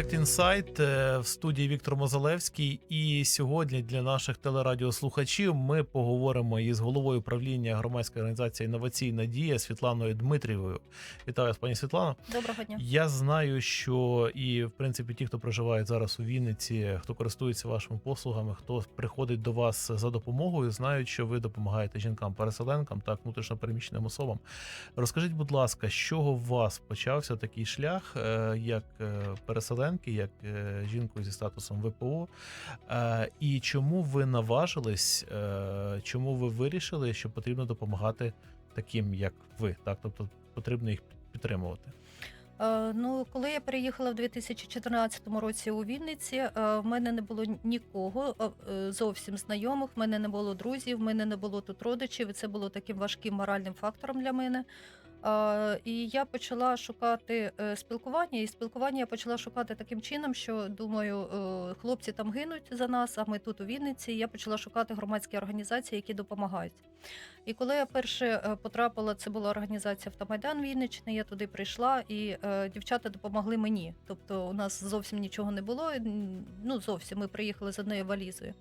Проект Інсайт е, в студії Віктор Мозалевський. І сьогодні для наших телерадіослухачів ми поговоримо із головою правління громадської організації Інноваційна дія Світланою Дмитрієвою. Вітаю вас, пані Світлано. Доброго дня. Я знаю, що і в принципі ті, хто проживають зараз у Вінниці, хто користується вашими послугами, хто приходить до вас за допомогою, знають, що ви допомагаєте жінкам-переселенкам, так внутрішньопереміщеним особам. Розкажіть, будь ласка, з чого у вас почався такий шлях, е, як е, переселенки, як е, жінкою зі статусом ВПО? Е, І чому ви наважились, е, чому ви вирішили, що потрібно допомагати таким, як ви? Так, тобто потрібно їх підтримувати. Ну, коли я переїхала в 2014 році у Вінниці, в мене не було нікого зовсім знайомих, в мене не було друзів, в мене не було тут родичів. І це було таким важким моральним фактором для мене. І я почала шукати е, спілкування, і спілкування я почала шукати таким чином, що думаю, е, хлопці там гинуть за нас, а ми тут у Вінниці. І Я почала шукати громадські організації, які допомагають. І коли я перше е, потрапила, це була організація Автомайдан Вінниччини, я туди прийшла, і дівчата допомогли мені. Тобто у нас зовсім нічого не було. Ну зовсім ми приїхали з однією валізою.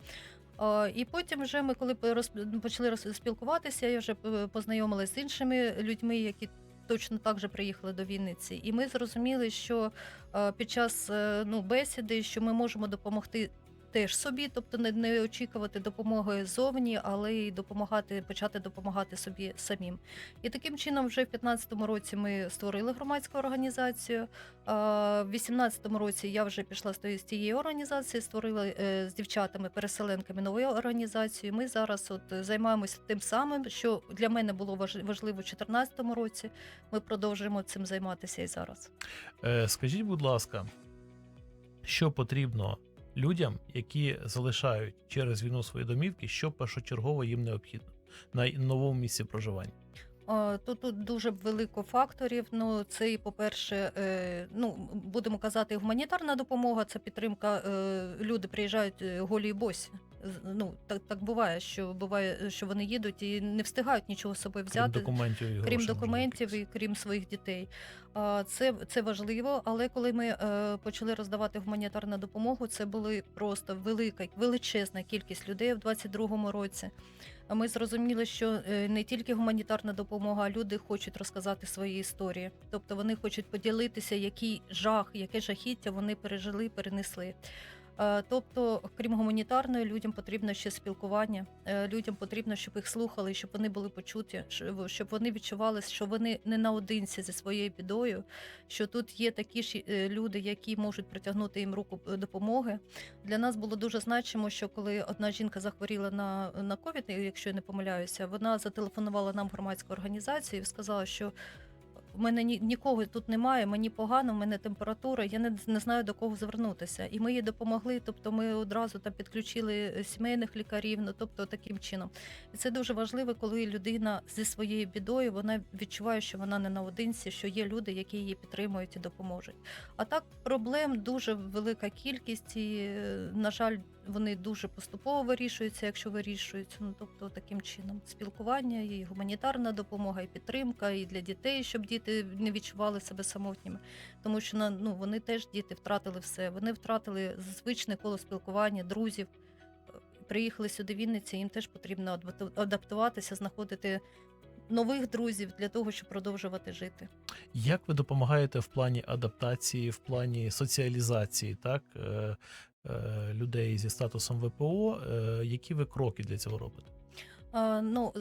І потім, вже ми, коли роз- почали спілкуватися, я вже е, познайомилася з іншими людьми, які точно так же приїхали до Вінниці. І ми зрозуміли, що е, під час е, ну, бесіди, що ми можемо допомогти теж собі, тобто не, не очікувати допомоги ззовні, але й допомагати, почати допомагати собі самим. І таким чином, вже в 2015 році ми створили громадську організацію. А в 2018 році я вже пішла з тієї організації, створила е, з дівчатами-переселенками нову організацію. Ми зараз от займаємося тим самим, що для мене було важ- важливо в 2014 році. Ми продовжуємо цим займатися і зараз. Е, Скажіть, будь ласка, що потрібно людям, які залишають через війну свої домівки, що першочергово їм необхідно на новому місці проживання? А, Тут, тут дуже велико факторів. Ну, це і, по-перше, е, ну, будемо казати, гуманітарна допомога, це підтримка. Е, люди приїжджають е, голі і босі. Ну, так, так буває, що буває, що вони їдуть і не встигають нічого з собою Крім взяти. документів і Крім документів і крім своїх дітей, це, це важливо. Але коли ми е, почали роздавати гуманітарну допомогу, це були просто велика величезна кількість людей в 22-му році. Ми зрозуміли, що е, не тільки гуманітарна допомога, а люди хочуть розказати свої історії. Тобто вони хочуть поділитися, який жах, яке жахіття вони пережили, перенесли. Е, Тобто, крім гуманітарної, людям потрібно ще спілкування. Е, Людям потрібно, щоб їх слухали, щоб вони були почуті, щоб- вони відчували, що вони не наодинці зі своєю бідою, що тут є такі ж е, люди, які можуть притягнути їм руку допомоги. Для нас було дуже значимо, що коли одна жінка захворіла на, на ковід, якщо я не помиляюся, вона зателефонувала нам громадську організацію і сказала, що. У мене ні, нікого тут немає, мені погано, в мене температура, я не, не знаю до кого звернутися. І ми їй допомогли. Тобто ми одразу там підключили е, сімейних лікарів, ну тобто таким чином. І це дуже важливо, коли людина зі своєю бідою вона відчуває, що вона не наодинці, що є люди, які її підтримують і допоможуть. А так проблем дуже велика кількість, і, е, на жаль, вони дуже поступово вирішуються, якщо вирішуються. Ну тобто таким чином спілкування, і гуманітарна допомога, і підтримка, і для дітей, щоб діти не відчували себе самотніми. Тому що ну, вони теж діти втратили все. Вони втратили звичне коло спілкування, друзів. Приїхали сюди Вінниці, їм теж потрібно адапт- адаптуватися, знаходити нових друзів для того, щоб продовжувати жити. Як ви допомагаєте в плані адаптації, в плані соціалізації так, е, людей зі статусом ВПО? Е, Які ви кроки для цього робите? Ну е,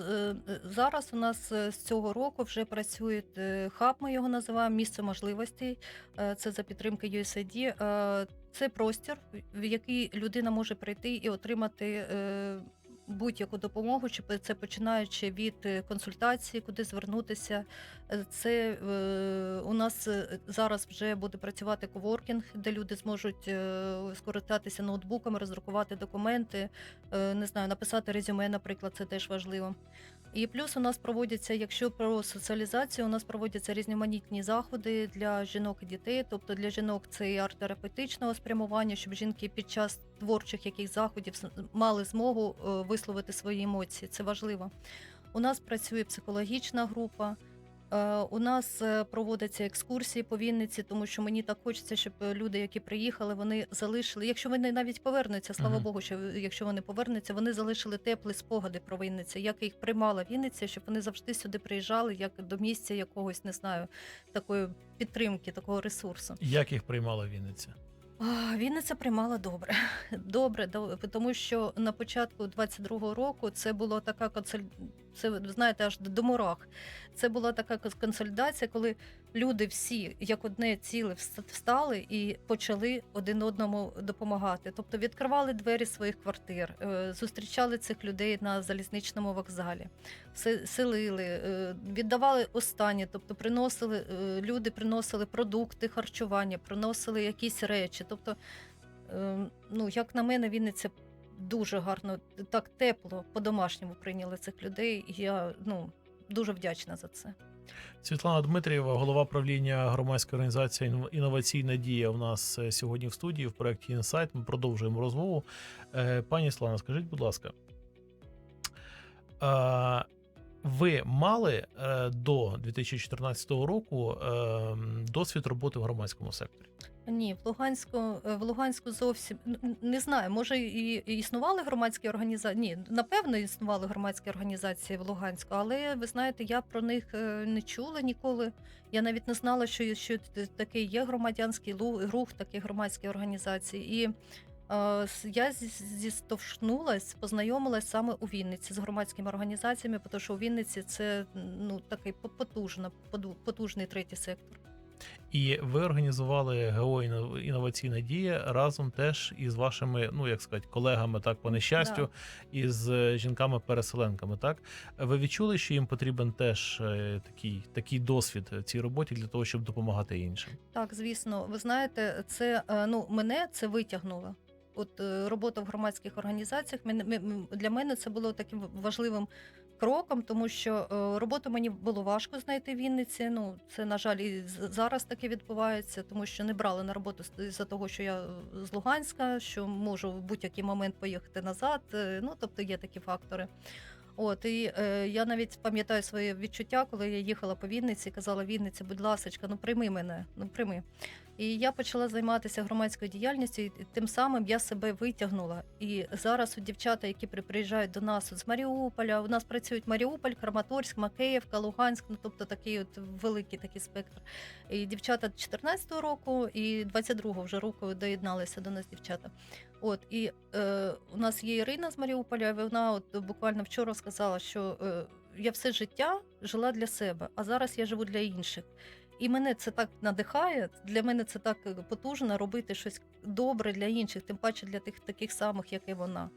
е, зараз у нас е, з цього року вже працює е, хаб, ми його називаємо місце можливостей. Е, Це за підтримки USAID. Е, Це простір, в який людина може прийти і отримати. Будь-яку допомогу, чи це починаючи від е, консультації, куди звернутися. Е, Це е, у нас зараз вже буде працювати коворкінг, де люди зможуть скористатися ноутбуками, роздрукувати документи, не знаю, написати резюме, наприклад, це теж важливо. І плюс у нас проводяться, якщо про соціалізацію, у нас проводяться різноманітні заходи для жінок і дітей. Тобто для жінок це і арт-терапевтичного спрямування, щоб жінки під час творчих яких заходів мали змогу е, висловити свої емоції. Це важливо. У нас працює психологічна група. Е, У нас е, проводяться екскурсії по Вінниці, тому що мені так хочеться, щоб е, люди, які приїхали, вони залишили. Якщо вони навіть повернуться, слава Мгм. Богу, що якщо вони повернуться, вони залишили теплі спогади про Вінницю, як їх приймала Вінниця, щоб вони завжди сюди приїжджали, як до місця якогось, не знаю, такої підтримки, такого ресурсу. Як їх приймала Вінниця? Вінниця приймала добре. Добре, до- тому що на початку 22-го року це була така консоль... це, ви знаєте, аж до мурах. Це була така консолідація, коли люди всі як одне ціле встали і почали один одному допомагати. Тобто відкривали двері своїх квартир, е, зустрічали цих людей на залізничному вокзалі, селили, е, віддавали останнє, тобто приносили е, люди, приносили продукти харчування, приносили якісь речі. Тобто, е, ну як на мене, Вінниця дуже гарно, так тепло, по-домашньому прийняли цих людей. І я ну дуже вдячна за це. Світлана Дмитрієва, голова правління громадської організації Інноваційна дія. У нас е, сьогодні в студії в проєкті Інсайт. Ми продовжуємо розмову. Е, Пані Слана, скажіть, будь ласка, е, ви мали до 2014 року досвід роботи в громадському секторі? Ні, в Луганську е, в Луганську зовсім не знаю. Може, і існували громадські організації. Ні, напевно, існували громадські організації в Луганську, але ви знаєте, я про них е, не чула ніколи. Я навіть не знала, що, що т- таке є громадянський рух, такі громадські організації. І е, я зі- зіштовхнулась, познайомилась саме у Вінниці з громадськими організаціями, тому що у Вінниці це ну такий потужна, потужний третій сектор. І ви організували ГО інноваційна дія разом теж із вашими, ну як сказати, колегами, так по нещастю, із е, жінками-переселенками. Так ви відчули, що їм потрібен теж е, такий, такий досвід в цій роботі для того, щоб допомагати іншим? Так, звісно, ви знаєте, це е, ну мене це витягнуло. От робота в громадських організаціях для мене це було таким важливим кроком, тому що е, роботу мені було важко знайти в Вінниці. Ну це на жаль і зараз таке відбувається, тому що не брали на роботу за того, що я е, з Луганська, що можу в будь-який момент поїхати назад. е, Ну тобто є такі фактори. От і е, я навіть пам'ятаю своє відчуття, коли я їхала по Вінниці, казала Вінниці, будь ласочка, ну прийми мене, ну прийми. І я почала займатися громадською діяльністю, і тим самим я себе витягнула. І зараз от дівчата, які при- приїжджають до нас з Маріуполя, у нас працюють Маріуполь, Краматорськ, Макеївка, Луганськ, ну тобто такий от великий такий спектр. І дівчата 14-го року і 22-го вже року доєдналися до нас дівчата. От і е, у нас є Ірина з Маріуполя. і Вона от буквально вчора сказала, що е, я все життя жила для себе, а зараз я живу для інших. І мене це так надихає. Для мене це так е, потужно робити щось добре для інших, тим паче для тих таких самих, як і вона.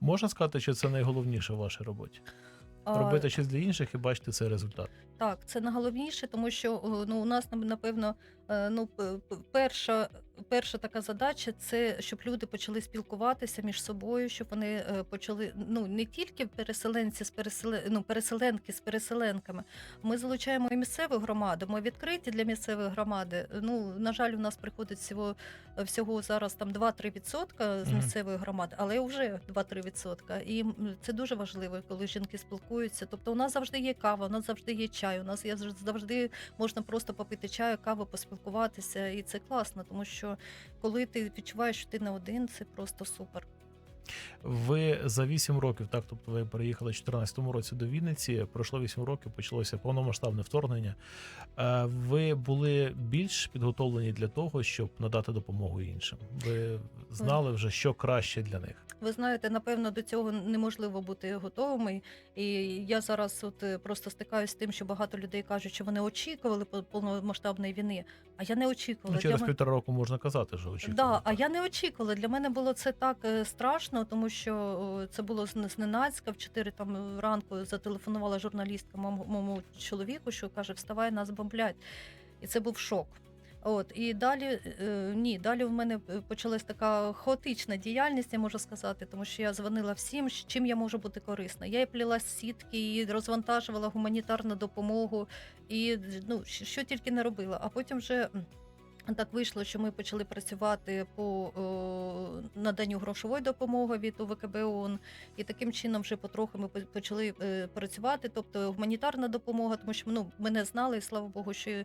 Можна сказати, що це найголовніше в вашій роботі? Робити щось для інших і бачити цей результат. Так, це найголовніше, тому що ну, у нас напевно, е, ну, п- п- перша, перша така задача це щоб люди почали спілкуватися між собою, щоб вони е, почали ну не тільки переселенці з переселен... ну, переселенки з переселенками. Ми залучаємо і місцеву громаду. Ми відкриті для місцевої громади. Ну на жаль, у нас приходить всього всього зараз там 2-3 відсотка з місцевої громади, але вже 2-3 відсотка. І це дуже важливо, коли жінки спілкуються. Тобто, у нас завжди є кава, у нас завжди є чай. У нас є завж- завжди можна просто попити чаю, каву, поспілкуватися, і це класно, тому що коли ти відчуваєш, що ти не один, це просто супер. Ви за 8 років, так, тобто ви переїхали в 2014 році до Вінниці, пройшло 8 років, почалося повномасштабне вторгнення. Е, Ви були більш підготовлені для того, щоб надати допомогу іншим. Ви знали вже, що краще для них. Ви знаєте, напевно, до цього неможливо бути готовими. І я зараз от е, просто стикаюся з тим, що багато людей кажуть, що вони очікували по- повномасштабної війни. А я не очікувала. Ну, через півтора року можна казати, що очікували. Да, а я не очікувала. Для мене було це так е, страшно, тому що це було зненацька. В 4 там ранку зателефонувала журналістка моєму, чоловіку, що каже: Вставай, нас бомблять. І це був шок. От і далі е, ні, далі в мене е, почалась така хаотична діяльність, я можу сказати, тому що я дзвонила всім, чим я можу бути корисна. Я і пліла сітки, і розвантажувала гуманітарну допомогу, і ну що тільки не робила. А потім вже так вийшло, що ми почали працювати по о, наданню грошової допомоги від УВКБ ООН, і таким чином вже потроху ми почали е, працювати. Тобто гуманітарна допомога, тому що ну мене знали, і слава Богу, що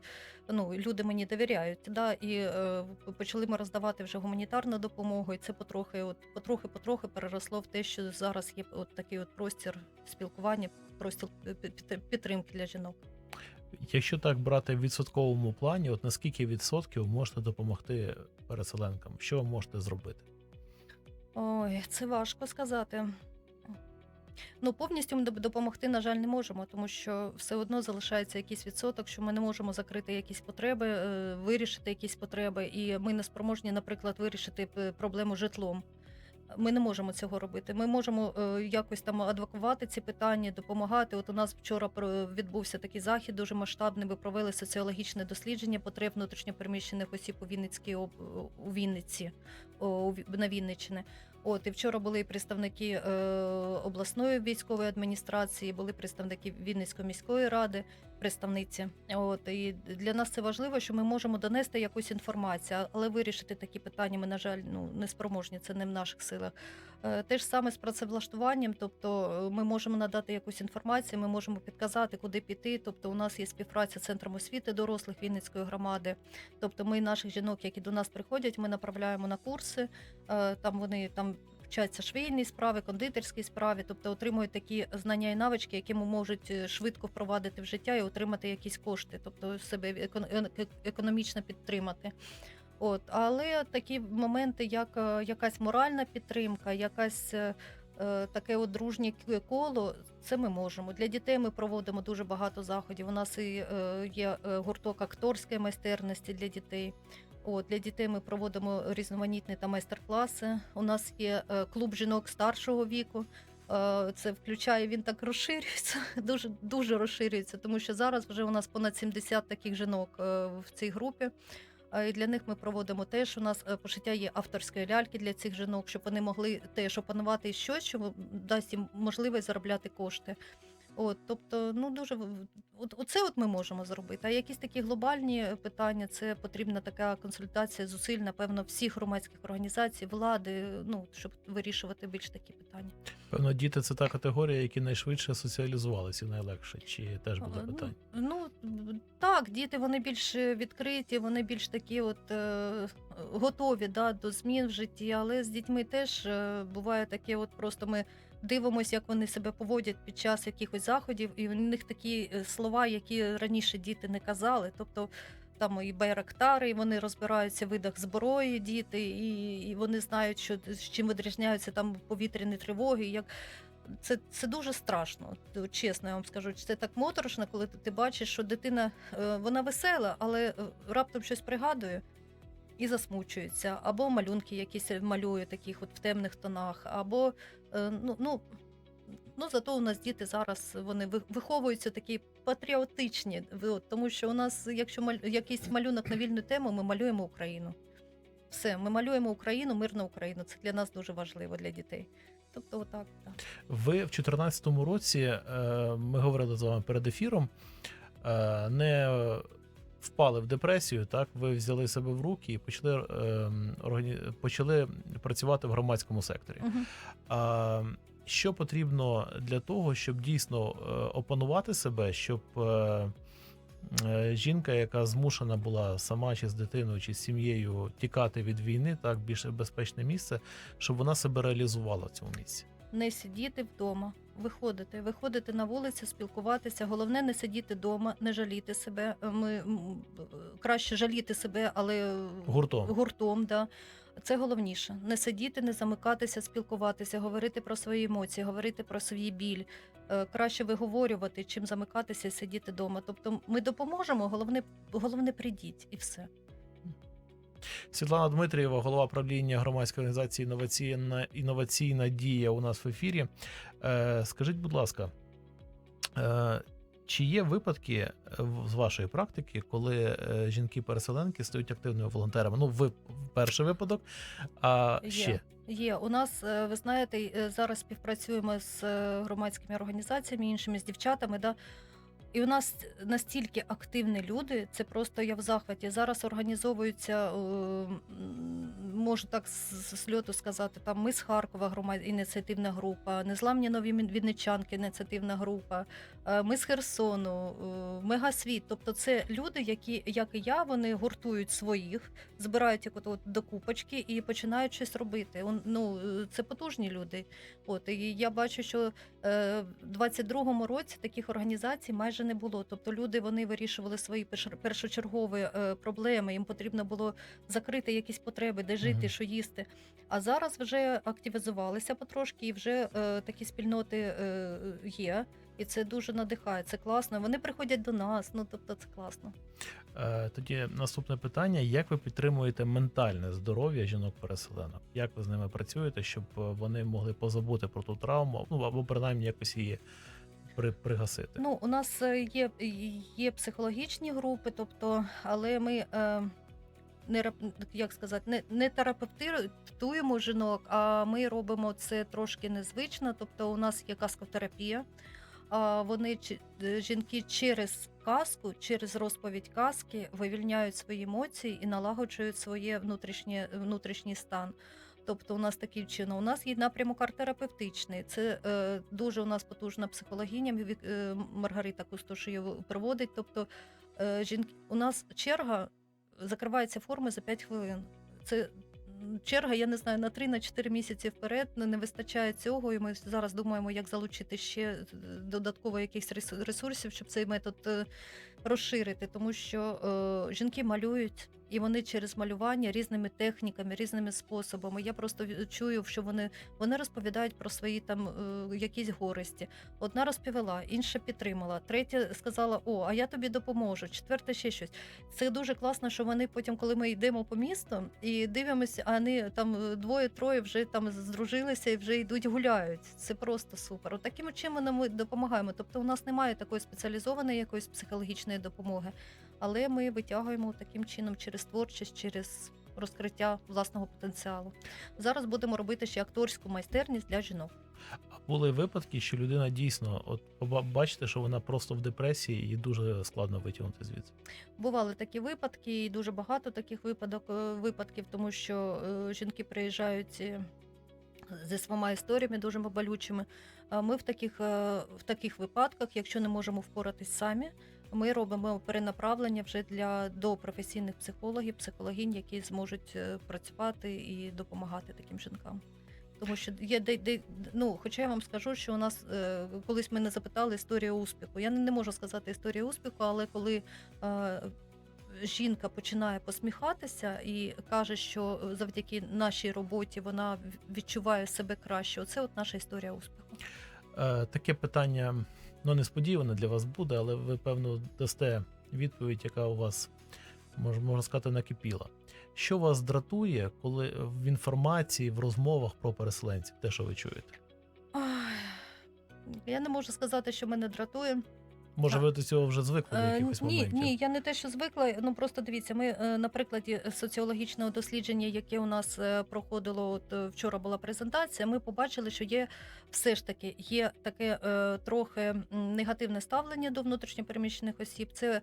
ну люди мені довіряють. Да, і е, почали ми роздавати вже гуманітарну допомогу, і це потрохи, от потрохи, потрохи переросло в те, що зараз є от такий от простір спілкування, простір пі- пі- підтримки для жінок. Якщо так брати в відсотковому плані, от наскільки відсотків можете допомогти переселенкам? Що ви можете зробити? Ой, це важко сказати. Ну, повністю ми допомогти, на жаль, не можемо, тому що все одно залишається якийсь відсоток, що ми не можемо закрити якісь потреби, е, вирішити якісь потреби, і ми не спроможні, наприклад, вирішити проблему житлом. Ми не можемо цього робити. Ми можемо е, якось там адвокувати ці питання, допомагати. От у нас вчора відбувся такий захід дуже масштабний. Ми провели соціологічне дослідження потреб внутрішньопереміщених осіб у Вінницькій у Вінниці на Вінниччині. От і вчора були представники е, обласної військової адміністрації, були представники Вінницької міської ради, представниці. От і для нас це важливо, що ми можемо донести якусь інформацію, але вирішити такі питання ми, на жаль, ну не спроможні, це не в наших силах. Е, Те ж саме з працевлаштуванням, тобто е, ми можемо надати якусь інформацію, ми можемо підказати, куди піти. Тобто, у нас є співпраця з центром освіти дорослих Вінницької громади. Тобто, ми наших жінок, які до нас приходять, ми направляємо на курси. Е, Там вони там вчаться швейній справи, кондитерській справі, тобто отримують такі знання і навички, які можуть е, швидко впровадити в життя і отримати якісь кошти, тобто себе економічно підтримати. От, але такі моменти, як е, якась моральна підтримка, якась е, таке от дружнє коло, це ми можемо. Для дітей ми проводимо дуже багато заходів. У нас і є гурток акторської майстерності для дітей. От, для дітей ми проводимо різноманітні та майстер-класи. У нас є е, клуб жінок старшого віку. Е, Це включає він так розширюється, дуже дуже розширюється, тому що зараз вже у нас понад 70 таких жінок е, в цій групі. І для них ми проводимо теж. У нас пошиття є авторської ляльки для цих жінок, щоб вони могли теж опанувати щось, що дасть їм можливість заробляти кошти. От, тобто, ну дуже от, оце от ми можемо зробити. А якісь такі глобальні питання, це потрібна така консультація зусиль, напевно, всіх громадських організацій, влади, ну щоб вирішувати більш такі питання. Певно, діти це та категорія, які найшвидше соціалізувалися найлегше, чи теж буде питання? Ну, ну так, діти вони більш відкриті, вони більш такі, от е, готові да, до змін в житті. Але з дітьми теж е, буває таке, от просто ми дивимося, як вони себе поводять під час якихось заходів, і в них такі е, слова, які раніше діти не казали. Тобто там і байрактари, і вони розбираються в видах зброї, діти, і, і вони знають, що з чим відрізняються там повітряні тривоги. Як це, це дуже страшно, чесно я вам скажу. Це так моторошно, коли ти, ти бачиш, що дитина е, вона весела, але е, раптом щось пригадує і засмучується, або малюнки якісь малює таких от в темних тонах, або ну, ну, ну зато у нас діти зараз вони виховуються такі патріотичні. Тому що у нас, якщо маль, якийсь малюнок на вільну тему, ми малюємо Україну. Все, ми малюємо Україну, мирну Україну. Це для нас дуже важливо для дітей. Тобто, отак. Так. Ви в 2014 році, е, ми говорили з вами перед ефіром, е, не впали в депресію, так? Ви взяли себе в руки і почали, е, органі- почали працювати в громадському секторі. А що потрібно для того, щоб дійсно е, опанувати себе, щоб е, е, жінка, яка змушена була сама чи з дитиною, чи з сім'єю тікати від війни, так більше безпечне місце, щоб вона себе реалізувала в цьому місці? Не сидіти вдома, виходити, виходити на вулицю, спілкуватися. Головне не сидіти вдома, не жаліти себе. Ми краще жаліти себе, але Гуртом. гуртом, да. Це головніше. Не сидіти, не замикатися, спілкуватися, говорити про свої емоції, говорити про свій біль. Е, Краще виговорювати, чим замикатися і сидіти вдома. Тобто ми допоможемо, головне, головне прийдіть і все. Світлана Дмитрієва, голова правління громадської організації інноваційна, інноваційна дія у нас в ефірі. Е, скажіть, будь ласка, е, чи є випадки е, з вашої практики, коли жінки-переселенки стають активними волонтерами? Ну, ви перший випадок, а ще Є у нас, ви знаєте, зараз співпрацюємо з громадськими організаціями, іншими з дівчатами. Да? І у нас настільки активні люди, це просто я в захваті. Зараз організовуються, е, можу так з сльоту сказати, там ми з Харкова, громад... ініціативна група, Незламні нові Вінничанки, ініціативна група, е, ми з Херсону, е, Мегасвіт. Тобто це люди, які, як і я, вони гуртують своїх, збирають як от, до і починають щось робити. Ну, це потужні люди. От і я бачу, що в 22-му році таких організацій майже не було. Тобто люди вони вирішували свої першочергові е, проблеми. Їм потрібно було закрити якісь потреби, де жити, Мгм. що їсти. А зараз вже активізувалися потрошки, і вже е, такі спільноти е, є. І це дуже надихає. Це класно. Вони приходять до нас. Ну тобто, це класно. Е, Тоді наступне питання: як ви підтримуєте ментальне здоров'я жінок-переселенок? Як ви з ними працюєте, щоб е, вони могли позабути про ту травму, ну або принаймні якось її при, пригасити? Ну, у нас е, є, є психологічні групи, тобто, але ми е, не як сказати, не, не терапевтуємо жінок, а ми робимо це трошки незвично. Тобто, у нас є каскотерапія. А вони е, жінки через казку, через розповідь казки вивільняють свої емоції і налагоджують своє внутрішнє внутрішній стан. Тобто, у нас таким чином, у нас є напрямок арт-терапевтичний. Це е, дуже у нас потужна психологиня е, Маргарита Кустошиєва проводить. Тобто, е, жінки, у нас черга закривається форми за 5 хвилин. Це черга, я не знаю, на 3 на 4 місяці вперед не, не вистачає цього. І ми зараз думаємо, як залучити ще додатково якихось ресу- ресурсів, щоб цей метод е, розширити, тому що е, жінки малюють. І вони через малювання різними техніками, різними способами. Я просто чую, що вони, вони розповідають про свої там е, якісь горості. Одна розповіла, інша підтримала, третя сказала: О, а я тобі допоможу. Четверта ще щось. Це дуже класно, що вони потім, коли ми йдемо по місту і дивимося, а вони там е, двоє-троє вже там здружилися і вже йдуть гуляють. Це просто супер. От таким чином ми допомагаємо. Тобто, у нас немає такої спеціалізованої якоїсь психологічної допомоги, але ми витягуємо таким чином через творчість, через розкриття власного потенціалу. Зараз будемо робити ще акторську майстерність для жінок. А були випадки, що людина дійсно, от бачите, що вона просто в депресії і дуже складно витягнути звідси. Бували такі випадки, і дуже багато таких випадок, е, випадків, тому що е, жінки приїжджають е, зі своїми історіями дуже болючими. Ми в таких, в таких випадках, якщо не можемо впоратись самі, ми робимо перенаправлення вже для до професійних психологів, психологінь, які зможуть е, працювати і допомагати таким жінкам. Тому що є де, де, ну, хоча я вам скажу, що у нас е, колись мене запитали історія успіху. Я не, не можу сказати історію успіху, але коли е, жінка починає посміхатися і каже, що завдяки нашій роботі вона відчуває себе краще. Оце от наша історія успіху. Е, таке питання ну, несподіване для вас буде, але ви, певно, дасте відповідь, яка у вас мож, можна сказати накипіла. Що вас дратує, коли в інформації, в розмовах про переселенців, те, що ви чуєте? Я не можу сказати, що мене дратує. Може, ви до цього вже звикли до Е, якихось ні, моментів? ні, я не те, що звикла. Ну просто дивіться, ми е, на прикладі соціологічного дослідження, яке у нас е, проходило, от вчора була презентація. Ми побачили, що є все ж таки є таке трохи негативне ставлення до внутрішньопереміщених осіб. Це,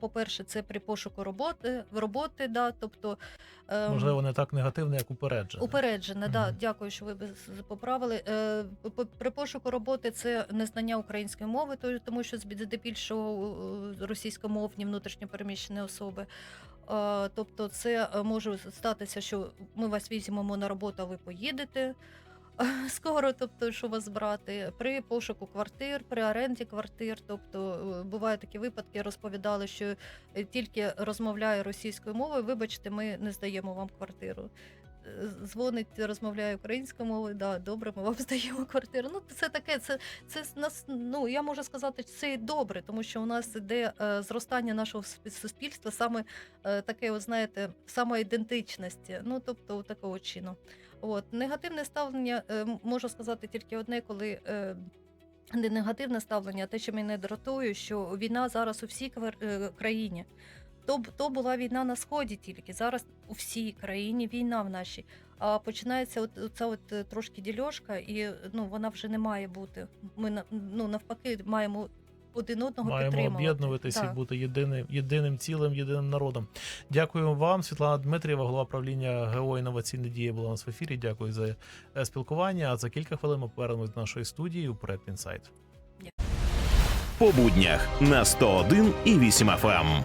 по-перше, це при пошуку роботи, роботи, да, тобто е, Можливо, не так негативно, як упереджено. Упереджене, да, дякую, що ви поправили. При пошуку роботи це незнання української мови, тому що збі- здебільшого російськомовні внутрішньопереміщені особи. Тобто, це е, може статися, що ми вас візьмемо на роботу, а ви поїдете. е, Скоро, тобто, що вас брати при пошуку квартир, при оренді квартир. Тобто е, бувають такі випадки, розповідали, що тільки розмовляє російською мовою. Вибачте, ми не здаємо вам квартиру. Дзвонить, розмовляє українською мовою, да, добре, ми вам здаємо квартиру. Ну, це таке, це, це нас, ну я можу сказати, це добре, тому що у нас іде е, зростання нашого суспільства, саме е, таке, от, знаєте, самоідентичності. Ну, тобто, такого чину. От негативне ставлення е, можу сказати тільки одне, коли. Е, не негативне ставлення, а те, що мене дратує, що війна зараз у всій е, країні. То, б- то була війна на сході тільки. Зараз у всій країні війна в нашій. А починається от ця от е, трошки дільошка, і ну вона вже не має бути. Ми на- ну навпаки маємо один одного Маємо підтримувати. об'єднуватися Так. і бути єдиним, єдиним цілим, єдиним народом. Дякую вам, Світлана Дмитрієва, голова правління ГО інноваційної дії була у нас в ефірі. Дякую за е, спілкування. А за кілька хвилин ми повернемось до нашої студії у проект Інсайт. По буднях на 101 і 8 FM.